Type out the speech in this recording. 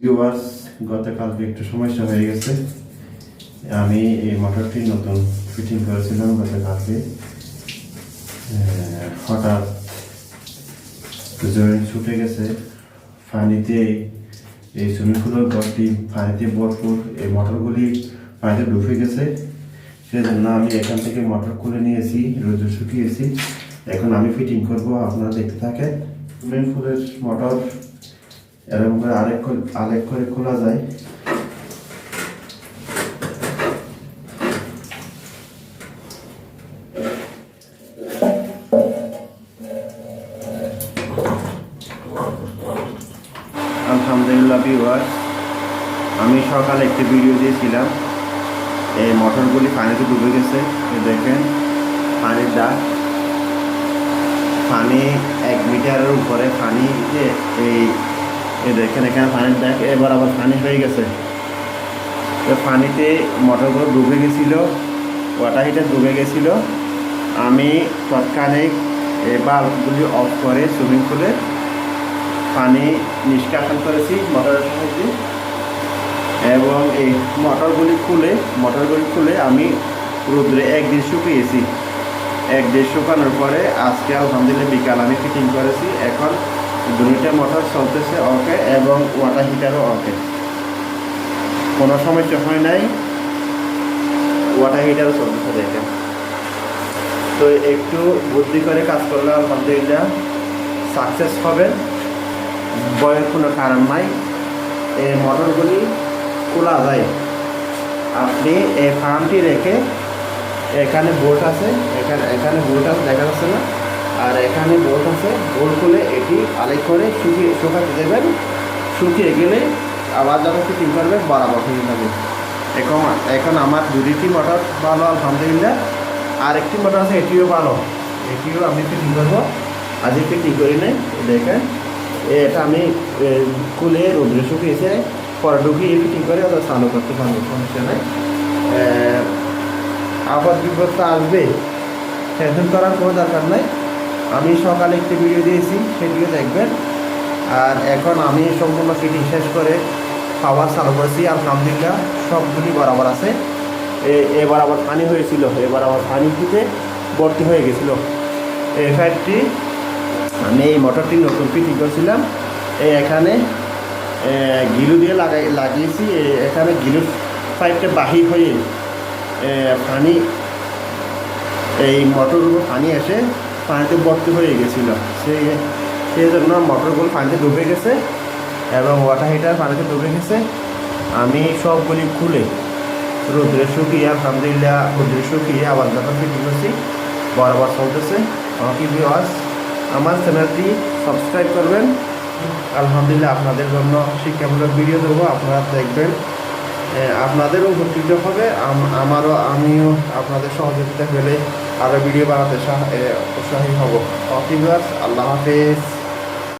Viewers গতকালকে একটু সমস্যা হয়ে গেছে। আমি এই মোটরটি নতুন ফিটিং করেছিলাম গতকালকে। হঠাৎ জয়েন্ট ছুটে গেছে। পানিতে, এই সুইমিং পুলের ঘরটি পানিতে ভরপুর, এই মোটরগুলি পানিতে ডুবে গেছে। সেজন্য আমি এখান থেকে মোটর খুলে নিয়েছি রোদে শুকিয়েছি। এখন আমি ফিটিং করব, আপনারা দেখতে থাকেন। সুইমিং পুলের মোটর এরকম করে আরেক আরেক করে খোলা যায়। আমি সকালে একটি ভিডিও দিয়েছিলাম। এই মোটরগুলি পানিতে ডুবে গেছে। দেখেন, পানির ডাক পানি এক মিটারের উপরে পানি এই এই দেখেন, এখানে পানির ডাক এবার আবার পানি হয়ে গেছে। তো পানিতে মোটরগুলো ডুবে গেছিল, ওয়াটার হিটার ডুবে গেছিল। আমি তৎক্ষণিক এই বাল্বগুলি অফ করে সুইমিং পুলে পানি নিষ্কাশন করেছি মোটরের সাহায্যে। এবং এই মোটরগুলি খুলে মোটরগুলি খুলে আমি রোদ্রে একদিন শুকিয়েছি। একদিন শুকানোর পরে আজকে আলহামদুলিল্লাহ বিকাল আমি ফিটিং করেছি। এখন দুইটা মোটর চলতেছে ওকে এবং ওয়াটার হিটারও ওকে কোনো সমস্যা হয় নাই ওয়াটার হিটারও চলতেছে দেখেন। তো একটু বুদ্ধি করে কাজ করলে আলহামদুলিল্লাহ সাকসেস হবে। বয়ের কোনো কারণ নাই। এই মোটরগুলি খোলা যায়। আপনি এই ফার্মটি রেখে এখানে বোট আছে, এখানে এখানে বোট আছে, দেখা যাচ্ছে না? আর এখানে বোট আছে। বোট খুলে এটি আলেক করে শুকিয়ে শুকাতে দেবেন শুকিয়ে গেলে আবার যখন ফিটিং করবে, বরাবর হয়ে যাবে এখন এখন আমার দুটি মোটর ভালো, আলহামদুলিল্লাহ। আর একটি মোটর আছে, এটিও ভালো। এটিও আমি ফিটিং করব। আজকে ফিটিং করি নাই, দেখেন। এটা আমি খুলে রোদ্রে শুকিয়েছে। পরে ঢুকিয়ে ফিটিং করে ওটা চালু করতে পারব, সমস্যা নাই। আবার বিপদ আসবে টেনশন করার কোনো দরকার নাই। আমি সকালে একটি ভিডিও দিয়েছি, সেটিও দেখবেন। আর এখন আমি সম্পূর্ণ ফিটিং শেষ করে খাবার চালু করেছি আর আলহামদুলিল্লাহ সবগুলি বরাবর আছে। এবার আবার পানি হয়েছিল এবার আবার পানি ফুটে ভর্তি হয়ে গেছিল। এই ফ্যাটটি আমি এই মোটরটি নতুন ফিটিং করছিলাম। এখানে গিলু দিয়ে লাগাই, লাগিয়েছি। এখানে গিলু পাইপটা বাহির হয়ে পানি, এই মোটর পানি এসে পানিতে ভর্তি হয়ে গেছিল। সেই সেই জন্য মোটরগুলো পানিতে ডুবে গেছে এবং ওয়াটার হিটার পানিতে ডুবে গেছে, আমি সবগুলি খুলে রোদ্রে শুকিয়ে, আলহামদুলিল্লাহ রোদ্রে শুকিয়ে আবার যখন ফিটিং করছি, বরাবর চলতেছে। আমাকে ভিওয়ার্স আমার চ্যানেলটি সাবস্ক্রাইব করবেন। আলহামদুলিল্লাহ আপনাদের জন্য শিক্ষামূলক ভিডিও দেবো, আপনারা দেখবেন। এ, আপনাদেরও উপকৃত হবে। আম- আমারও আমিও আপনাদের সহযোগিতা পেলে আরও ভিডিও বানাতে সাহ- উৎসাহী হব। অফিভার্স আল্লাহ হাফেজ।